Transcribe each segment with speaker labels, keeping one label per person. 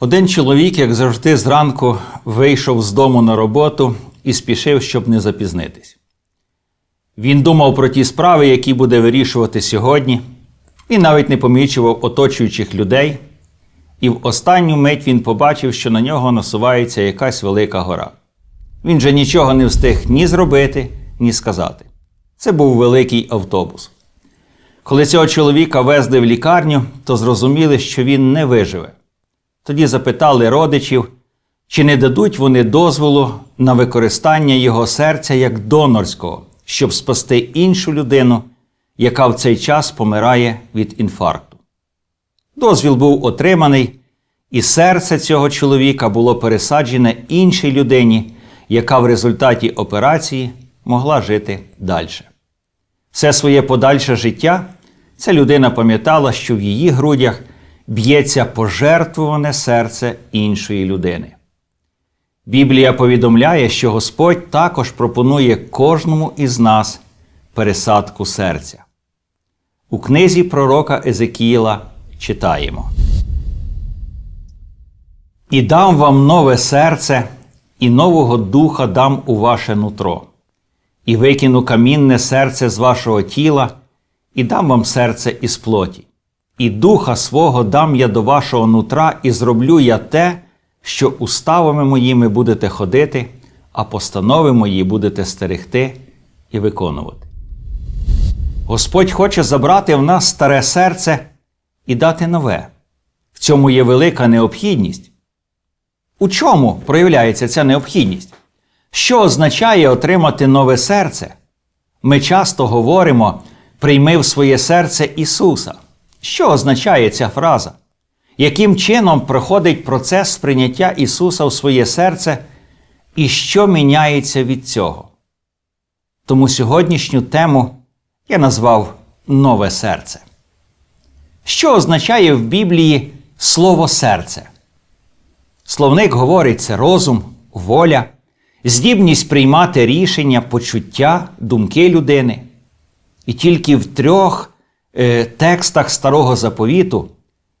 Speaker 1: Один чоловік, як завжди, зранку вийшов з дому на роботу і спішив, щоб не запізнитись. Він думав про ті справи, які буде вирішувати сьогодні. Він навіть не помічував оточуючих людей, і в останню мить він побачив, що на нього насувається якась велика гора. Він же нічого не встиг ні зробити, ні сказати. Це був великий автобус. Коли цього чоловіка везли в лікарню, то зрозуміли, що він не виживе. Тоді запитали родичів, чи не дадуть вони дозволу на використання його серця як донорського, щоб спасти іншу людину, яка в цей час помирає від інфаркту. Дозвіл був отриманий, і серце цього чоловіка було пересаджене іншій людині, яка в результаті операції могла жити далі. Все своє подальше життя ця людина пам'ятала, що в її грудях б'ється пожертвуване серце іншої людини. Біблія повідомляє, що Господь також пропонує кожному із нас пересадку серця. У книзі пророка Езекіїла читаємо. І дам вам нове серце, і нового духа дам у ваше нутро, і викину камінне серце з вашого тіла, і дам вам серце із плоті. І духа свого дам я до вашого нутра, і зроблю я те, що уставами моїми будете ходити, а постанови мої будете стерегти і виконувати. Господь хоче забрати в нас старе серце і дати нове. В цьому є велика необхідність. У чому проявляється ця необхідність? Що означає отримати нове серце? Ми часто говоримо прийми в своє серце Ісуса. Що означає ця фраза? Яким чином проходить процес сприйняття Ісуса в своє серце і що міняється від цього? Тому сьогоднішню тему я назвав Нове серце. Що означає в Біблії слово серце? Словник говорить це розум, воля, здібність приймати рішення, почуття, думки людини. І тільки в трьох текстах Старого Заповіту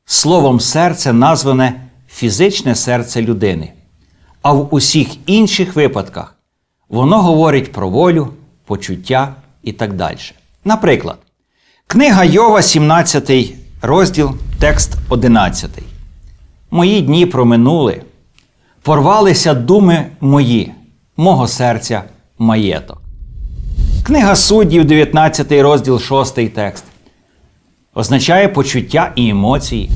Speaker 1: словом серце назване фізичне серце людини. А в усіх інших випадках воно говорить про волю, почуття і так далі. Наприклад, книга Йова, 17 розділ, текст 11. Мої дні проминули, порвалися думи мої, мого серця маєток. Книга суддів, 19 розділ, 6 текст. Означає почуття і емоції.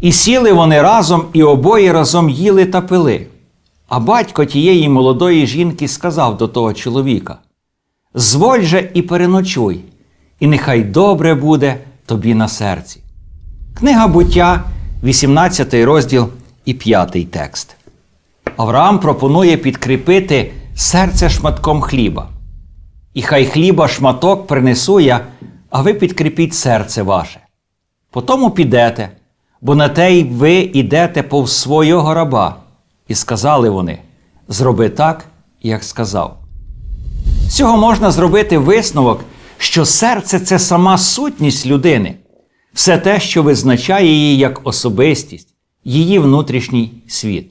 Speaker 1: І сіли вони разом, і обоє разом їли та пили. А батько тієї молодої жінки сказав до того чоловіка: Зволь же і переночуй, і нехай добре буде тобі на серці. Книга буття, 18 розділ і 5 текст. Авраам пропонує підкріпити серце шматком хліба. І хай хліба шматок принесу я, а ви підкріпіть серце ваше. Потому підете, бо на те й ви ідете повз свого раба. І сказали вони: зроби так, як сказав. З цього можна зробити висновок, що серце це сама сутність людини, все те, що визначає її як особистість, її внутрішній світ.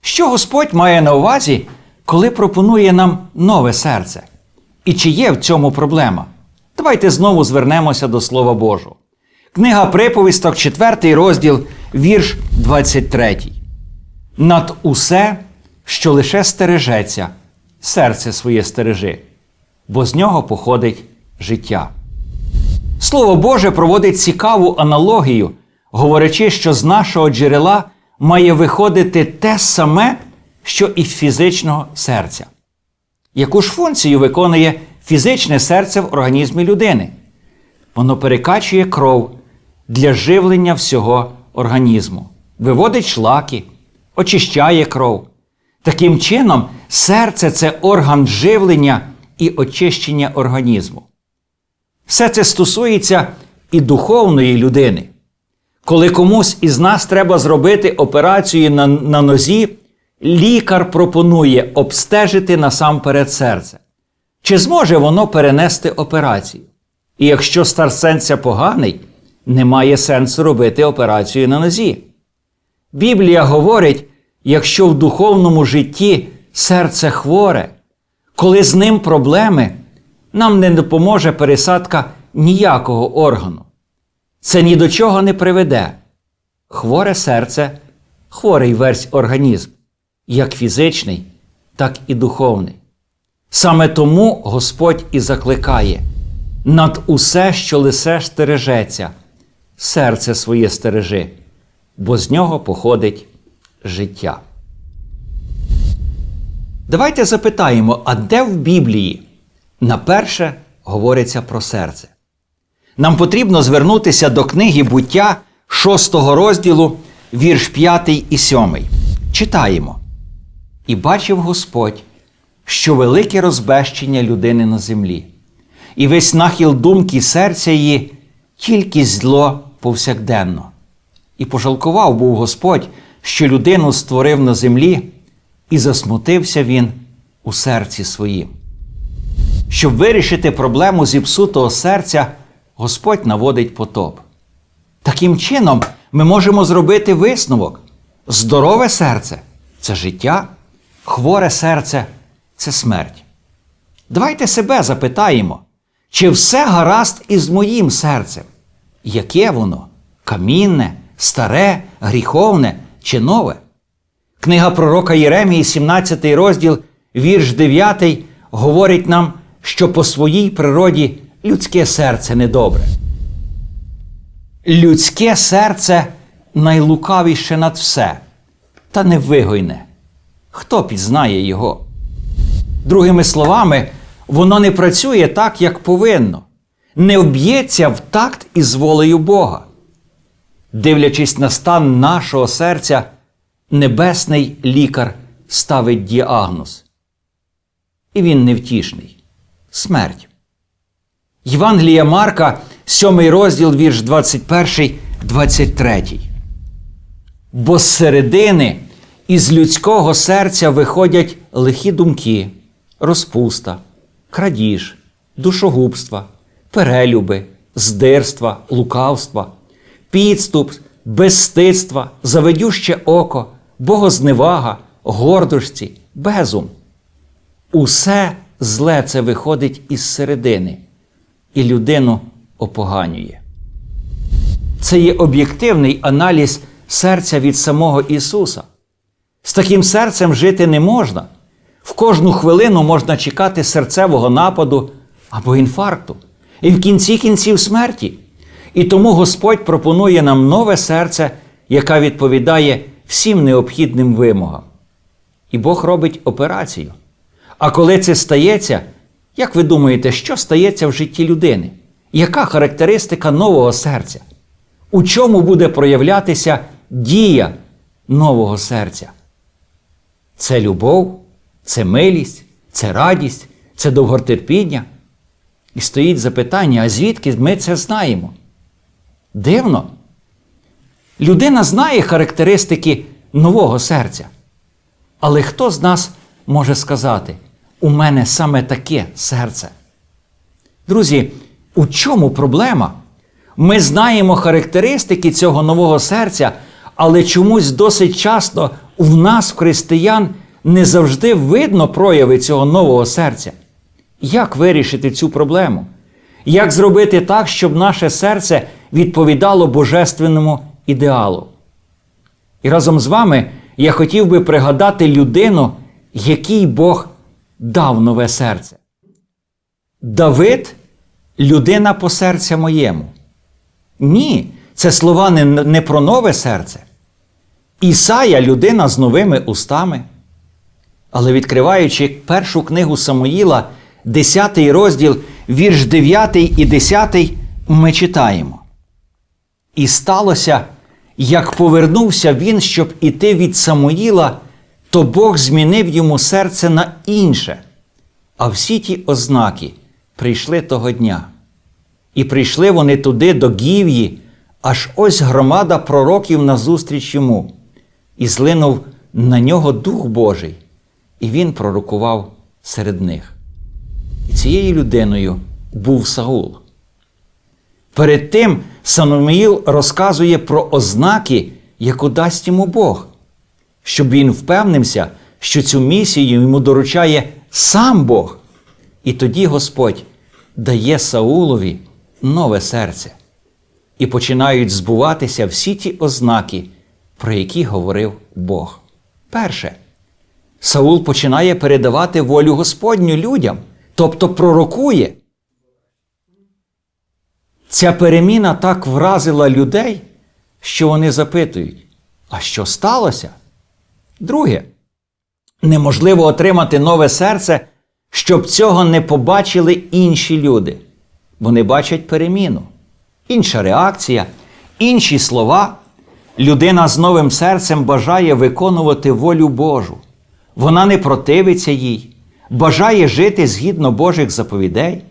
Speaker 1: Що Господь має на увазі, коли пропонує нам нове серце? І чи є в цьому проблема? Давайте знову звернемося до Слова Божого. Книга приповісток, 4 розділ, вірш 23. Над усе, що лише стережеться, серце своє стережи, бо з нього походить життя. Слово Боже проводить цікаву аналогію, говорячи, що з нашого джерела має виходити те саме, що і з фізичного серця. Яку ж функцію виконує фізичне серце в організмі людини? Воно перекачує кров для живлення всього організму, виводить шлаки, очищає кров. Таким чином, серце це орган живлення і очищення організму. Все це стосується і духовної людини. Коли комусь із нас треба зробити операцію на, на нозі, лікар пропонує обстежити насамперед серце. Чи зможе воно перенести операцію? І якщо стан серця поганий, немає сенсу робити операцію на нозі. Біблія говорить, якщо в духовному житті серце хворе, коли з ним проблеми, нам не допоможе пересадка ніякого органу. Це ні до чого не приведе. Хворе серце хворий весь організм, як фізичний, так і духовний. Саме тому Господь і закликає над усе, що лисе стережеться, серце своє стережи, бо з нього походить життя. Давайте запитаємо, а де в Біблії наперше говориться про серце? Нам потрібно звернутися до книги буття 6 розділу, вірш 5 і 7. Читаємо. І бачив Господь, що велике розбещення людини на землі, і весь нахил думки серця її тільки зло повсякденно. І пожалкував був Господь, що людину створив на землі, і засмутився він у серці своїм. Щоб вирішити проблему зіпсутого серця, Господь наводить потоп. Таким чином, ми можемо зробити висновок: здорове серце це життя, хворе серце це смерть. Давайте себе запитаємо, чи все гаразд із моїм серцем? Яке воно? Камінне, старе, гріховне чи нове? Книга пророка Єремії, 17 розділ, вірш 9, говорить нам, що по своїй природі людське серце недобре. Людське серце найлукавіше над все, та невигойне. Хто пізнає його? Другими словами, воно не працює так, як повинно, не об'ється в такт із волею Бога. Дивлячись на стан нашого серця, небесний лікар ставить діагноз. І він невтішний смерть. Євангелія Марка, 7 розділ, вірш 21, 23. Бо з середини із людського серця виходять лихі думки, розпуста, крадіж, душогубства, перелюби, здирства, лукавства, підступ, безстидства, заведюще око, богозневага, гордості, безум. Усе зле це виходить із середини і людину опоганює. Це є об'єктивний аналіз серця від самого Ісуса. З таким серцем жити не можна. В кожну хвилину можна чекати серцевого нападу або інфаркту, і в кінці кінців смерті. І тому Господь пропонує нам нове серце, яке відповідає всім необхідним вимогам. І Бог робить операцію. А коли це стається, як ви думаєте, що стається в житті людини? Яка характеристика нового серця? У чому буде проявлятися дія нового серця? Це любов, це милість, це радість, це довготерпіння. І стоїть запитання, а звідки ми це знаємо? Дивно. Людина знає характеристики нового серця. Але хто з нас може сказати, у мене саме таке серце? Друзі, у чому проблема? Ми знаємо характеристики цього нового серця, але чомусь досить часто в нас, в християн, не завжди видно прояви цього нового серця. Як вирішити цю проблему? Як зробити так, щоб наше серце відповідало божественному ідеалу? І разом з вами я хотів би пригадати людину, якій Бог дав нове серце. Давид людина по серця моєму. Ні, це слова не, не про нове серце. Ісая людина з новими устами. Але відкриваючи першу книгу Самуїла, 10 розділ, вірш 9 і 10, ми читаємо. І сталося, як повернувся він, щоб іти від Самуїла, то Бог змінив йому серце на інше. А всі ті ознаки прийшли того дня. І прийшли вони туди до Гів'ї, аж ось громада пророків назустріч йому, і злинув на нього Дух Божий, і він пророкував серед них. І цією людиною був Саул. Перед тим Самуїл розказує про ознаки, яку дасть йому Бог, щоб він впевнився, що цю місію йому доручає сам Бог. І тоді Господь дає Саулові нове серце. І починають збуватися всі ті ознаки, про які говорив Бог. Перше, Саул починає передавати волю Господню людям, тобто пророкує. Ця переміна так вразила людей, що вони запитують: а що сталося? Друге, неможливо отримати нове серце, щоб цього не побачили інші люди. Вони бачать переміну, інша реакція, інші слова. Людина з новим серцем бажає виконувати волю Божу. Вона не противиться їй, бажає жити згідно Божих заповідей,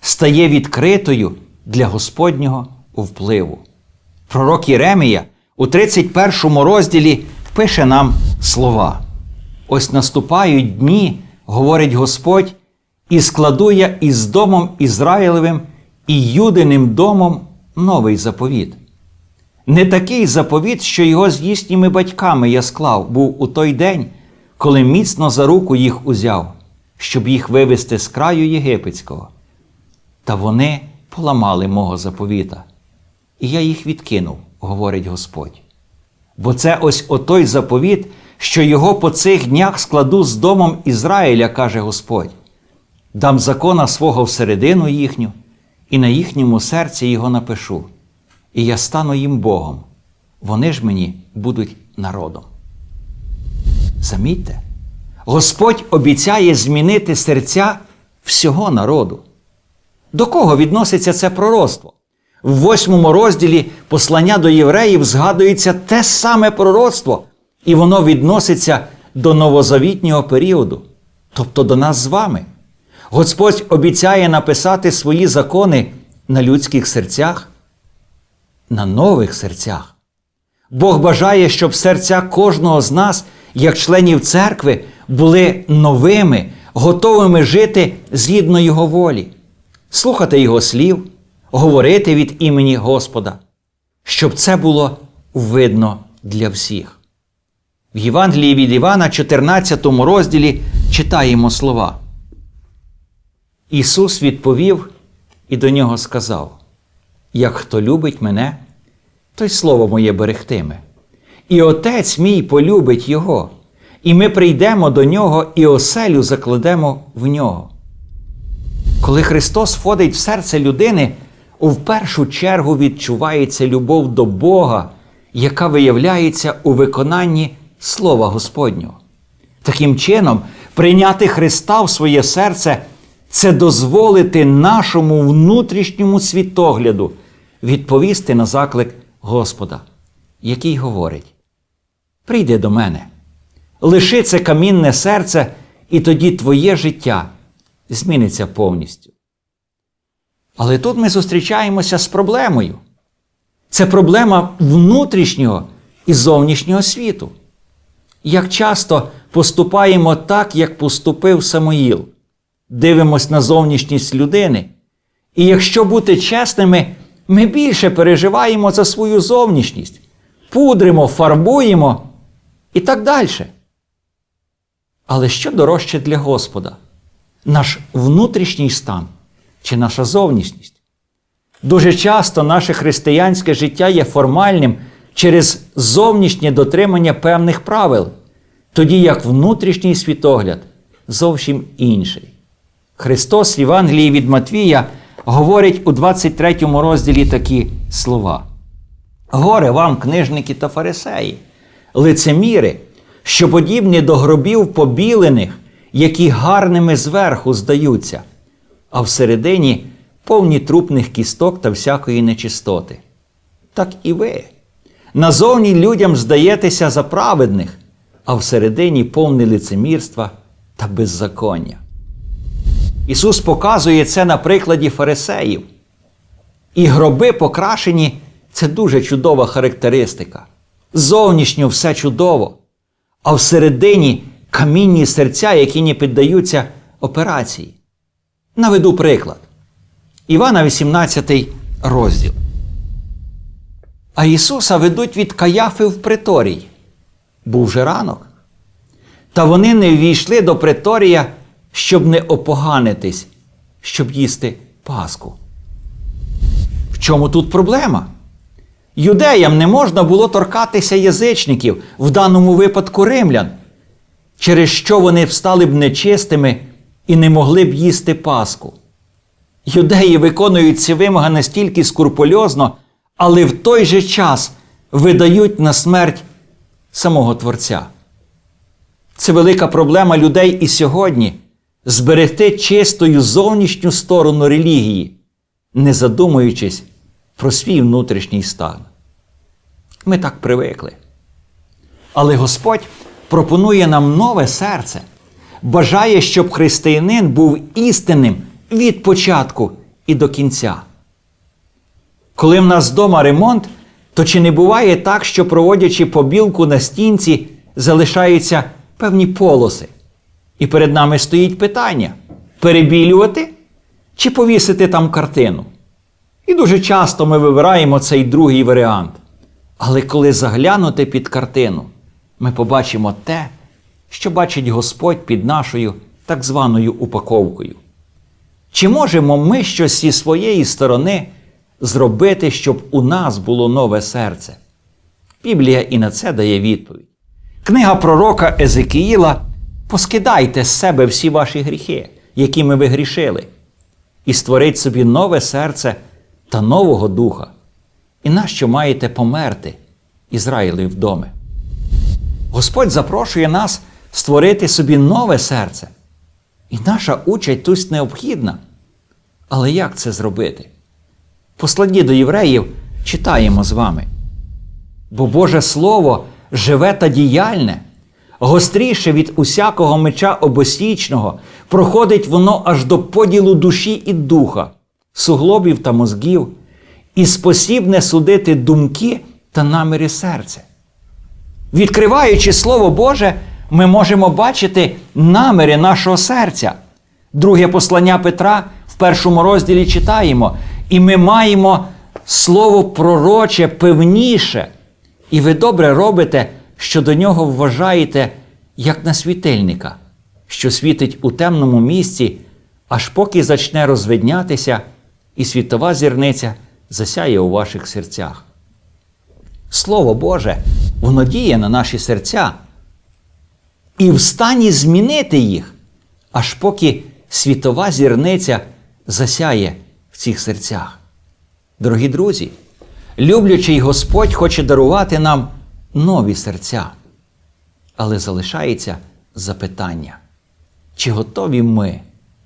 Speaker 1: стає відкритою для Господнього впливу. Пророк Єремія у 31 розділі пише нам слова: Ось наступають дні, говорить Господь, і складу я із домом Ізраїлевим і Юдиним домом новий заповіт. Не такий заповіт, що його з їхніми батьками я склав, був у той день, коли міцно за руку їх узяв, щоб їх вивести з краю єгипетського. Та вони поламали мого заповіта, і я їх відкинув, говорить Господь. Бо це ось отой заповіт, що його по цих днях складу з домом Ізраїля, каже Господь. Дам закона свого всередину їхню, і на їхньому серці його напишу, і я стану їм Богом. Вони ж мені будуть народом. Замітьте, Господь обіцяє змінити серця всього народу. До кого відноситься це пророцтво? В восьмому розділі послання до євреїв згадується те саме пророцтво, і воно відноситься до новозавітнього періоду, тобто до нас з вами. Господь обіцяє написати свої закони на людських серцях, на нових серцях. Бог бажає, щоб серця кожного з нас, як членів церкви, були новими, готовими жити згідно Його волі, слухати Його слів, говорити від імені Господа, щоб це було видно для всіх. В Євангелії від Івана, 14 розділі, читаємо слова. Ісус відповів і до нього сказав: Як хто любить мене, той слово моє берегтиме. І Отець мій полюбить Його, і ми прийдемо до нього і оселю закладемо в нього. Коли Христос входить в серце людини, в першу чергу відчувається любов до Бога, яка виявляється у виконанні Слова Господнього. Таким чином, прийняти Христа в своє серце це дозволити нашому внутрішньому світогляду відповісти на заклик Господа, який говорить: Прийди до мене, лиши це камінне серце, і тоді твоє життя зміниться повністю. Але тут ми зустрічаємося з проблемою. Це проблема внутрішнього і зовнішнього світу. Як часто поступаємо так, як поступив Самоїл, дивимось на зовнішність людини, і якщо бути чесними, ми більше переживаємо за свою зовнішність, пудримо, фарбуємо і так далі. Але що дорожче для Господа? Наш внутрішній стан чи наша зовнішність? Дуже часто наше християнське життя є формальним через зовнішнє дотримання певних правил, тоді як внутрішній світогляд зовсім інший. Христос в Євангелії від Матвія говорить у 23 розділі такі слова: Горе вам, книжники та фарисеї, лицеміри, що подібні до гробів побілених, які гарними зверху здаються, а всередині повні трупних кісток та всякої нечистоти. Так і ви. Назовні людям здаєтеся за праведних, а всередині повне лицемірства та беззаконня. Ісус показує це на прикладі фарисеїв. І гроби покрашені це дуже чудова характеристика. Зовнішньо все чудово, а всередині камінні серця, які не піддаються операції. Наведу приклад. Івана 18 розділ. А Ісуса ведуть від Каяфи в приторій. Був же ранок. Та вони не ввійшли до приторія, щоб не опоганитись, щоб їсти Пасху. В чому тут проблема? Юдеям не можна було торкатися язичників, в даному випадку римлян, через що вони встали б нечистими і не могли б їсти Пасху. Юдеї виконують ці вимоги настільки скрупульозно, але в той же час видають на смерть самого Творця. Це велика проблема людей і сьогодні зберегти чистою зовнішню сторону релігії, не задумуючись про свій внутрішній стан. Ми так привикли. Але Господь пропонує нам нове серце, бажає, щоб християнин був істинним від початку і до кінця. Коли в нас вдома ремонт, то чи не буває так, що проводячи побілку на стінці, залишаються певні полоси? І перед нами стоїть питання: перебілювати чи повісити там картину? І дуже часто ми вибираємо цей другий варіант. Але коли заглянути під картину, ми побачимо те, що бачить Господь під нашою так званою упаковкою. Чи можемо ми щось зі своєї сторони зробити, щоб у нас було нове серце? Біблія і на це дає відповідь. Книга пророка Езекіїла Поскидайте з себе всі ваші гріхи, якими ви грішили, і створіть собі нове серце та нового духа. І нащо маєте померти, Ізраїлів вдоми? Господь запрошує нас створити собі нове серце. І наша участь тут необхідна. Але як це зробити? Посланні до євреїв читаємо з вами. Бо Боже Слово живе та діяльне, гостріше від усякого меча обосічного, проходить воно аж до поділу душі і духа, суглобів та мозгів, і спосібне судити думки та наміри серця. Відкриваючи Слово Боже, ми можемо бачити наміри нашого серця. Друге послання Петра в першому розділі читаємо, і ми маємо слово пророче певніше. І ви добре робите, що до нього вважаєте як на світильника, що світить у темному місці, аж поки зачне розвиднятися, і світова зірниця засяє у ваших серцях. Слово Боже, воно діє на наші серця і в стані змінити їх, аж поки світова зірниця засяє в цих серцях. Дорогі друзі, люблячий Господь хоче дарувати нам нові серця. Але залишається запитання, чи готові ми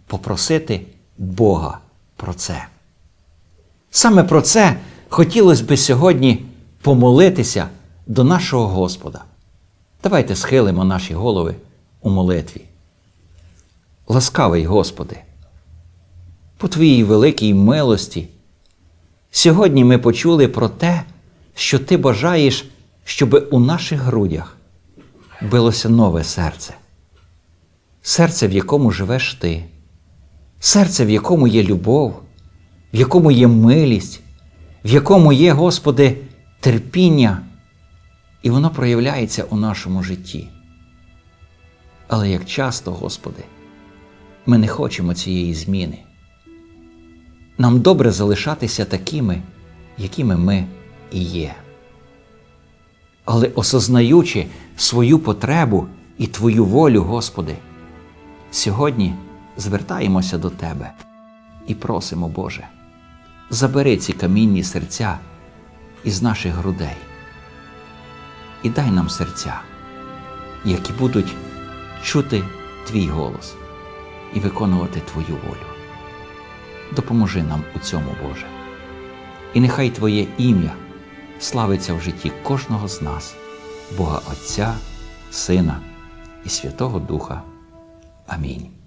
Speaker 1: попросити Бога про це? Саме про це хотілося би сьогодні помолитися до нашого Господа. Давайте схилимо наші голови у молитві. Ласкавий Господи, по Твоїй великій милості, сьогодні ми почули про те, що Ти бажаєш, щоб у наших грудях билося нове серце, серце, в якому живеш ти, серце, в якому є любов, в якому є милість, в якому є, Господи, терпіння, і воно проявляється у нашому житті. Але як часто, Господи, ми не хочемо цієї зміни. Нам добре залишатися такими, якими ми і є. Але осознаючи свою потребу і Твою волю, Господи, сьогодні звертаємося до Тебе і просимо, Боже, забери ці камінні серця із наших грудей і дай нам серця, які будуть чути Твій голос і виконувати Твою волю. Допоможи нам у цьому, Боже. І нехай Твоє ім'я славиться в житті кожного з нас, Бога Отця, Сина і Святого Духа. Амінь.